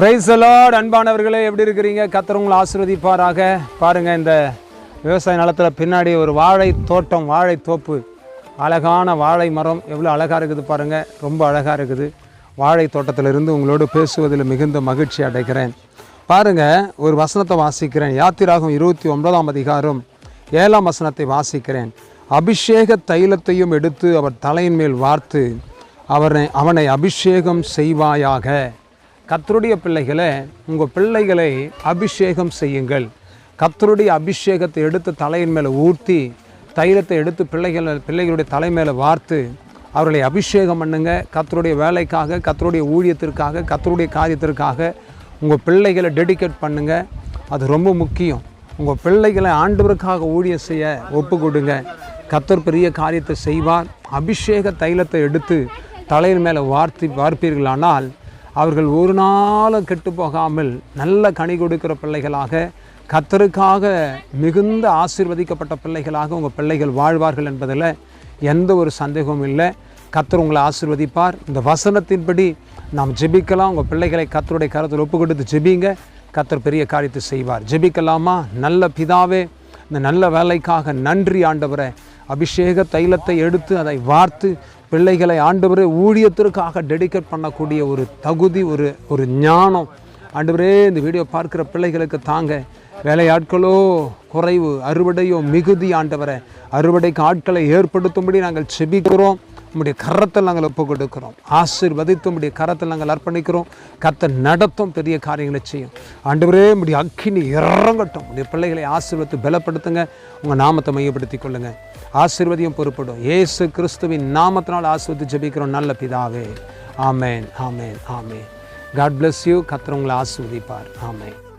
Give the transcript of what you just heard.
Price allot அன்பானவர்களே எப்படி இருக்கிறீங்க? கத்துறவங்களை உங்களை ஆசீர்வதிப்பாராக. பாருங்கள் இந்த விவசாய நிலத்தில் பின்னாடி ஒரு வாழை தோட்டம் வாழை தோப்பு. அழகான வாழை மரம் எவ்வளோ அழகாக இருக்குது பாருங்கள் ரொம்ப அழகாக இருக்குது. வாழை தோட்டத்திலிருந்து உங்களோடு பேசுவதில் மிகுந்த மகிழ்ச்சி அடைகிறேன். பாருங்கள் ஒரு வசனத்தை வாசிக்கிறேன். யாத்திராகும் இருபத்தி ஒன்பதாம் அதிகாரம் ஏழாம் வசனத்தை வாசிக்கிறேன். அபிஷேக தைலத்தையும் எடுத்து அவர் தலையின் மேல் வார்த்து அவனை அவனை அபிஷேகம் செய்வாயாக. கத்தருடைய பிள்ளைகளை உங்கள் பிள்ளைகளை அபிஷேகம் செய்யுங்கள். கத்தருடைய அபிஷேகத்தை எடுத்து தலையின் மேலே ஊற்றி தைலத்தை எடுத்து பிள்ளைகள் பிள்ளைகளுடைய தலை மேலே வார்த்து அவர்களை அபிஷேகம் பண்ணுங்க. கத்தருடைய வேலைக்காக கத்தருடைய ஊழியத்திற்காக கத்தருடைய காரியத்திற்காக உங்கள் பிள்ளைகளை டெடிகேட் பண்ணுங்க. அது ரொம்ப முக்கியம். உங்கள் பிள்ளைகளை ஆண்டவருக்காக ஊழியம் செய்ய ஒப்பு கொடுங்க கத்தர் பெரிய காரியத்தை செய்வார். அபிஷேக தைலத்தை எடுத்து தலையின் மேலே வார்த்தி வார்ப்பீர்களானால் அவர்கள் ஒரு நாளும் கெட்டு போகாமல் நல்ல கனி கொடுக்கிற பிள்ளைகளாக கத்தருக்காக மிகுந்த ஆசீர்வதிக்கப்பட்ட பிள்ளைகளாக உங்கள் பிள்ளைகள் வாழ்வார்கள் என்பதில் எந்த ஒரு சந்தேகமும் இல்லை. கத்தர் உங்களை ஆசீர்வதிப்பார். இந்த வசனத்தின்படி நாம் ஜெபிக்கலாம். உங்கள் பிள்ளைகளை கத்தருடைய கருத்தில் ஒப்பு கொடுத்து ஜெபிங்க. கத்தர் பெரிய காரியத்தை செய்வார். ஜெபிக்கலாமா? நல்ல பிதாவே இந்த நல்ல வேலைக்காக நன்றி ஆண்டவரை. அபிஷேக தைலத்தை எடுத்து அதை வார்த்து பிள்ளைகளை ஆண்டவரே ஊழியத்திற்காக டெடிகேட் பண்ணக்கூடிய ஒரு தகுதி ஒரு ஒரு ஞானம். ஆண்டவரே இந்த வீடியோ பார்க்குற பிள்ளைகளுக்கு தாங்க. வேலையாட்களோ குறைவு அறுவடையோ மிகுதி ஆண்டவரை. அறுவடைக்கு ஆட்களை ஏற்படுத்தும்படி நாங்கள் செபிக்கிறோம். உம்முடைய கரத்தில் நாங்கள் ஒப்பு கொடுக்கிறோம். ஆசீர்வதித்து உம்முடைய கரத்தில் நாங்கள் அர்ப்பணிக்கிறோம். கத்தை நடத்தும் பெரிய காரியங்களை செய்யும். ஆண்டவரே உடைய அக்கினி இறங்கட்டும். உடைய பிள்ளைகளை ஆசீர்வத்து பலப்படுத்துங்க. உங்கள் நாமத்தை மையப்படுத்திக் கொள்ளுங்க. ஆசீர்வதியும் பொறுப்படும். ஏசு கிறிஸ்துவின் நாமத்தினால் ஆசீர்வதி ஜெபிக்கிறோம். நல்ல பிதாவே. ஆமேன். ஆமேன். ஆமேன். காட் பிளஸ் யூ கத்திரவங்களை ஆசீர்வதிப்பார். ஆமேன்.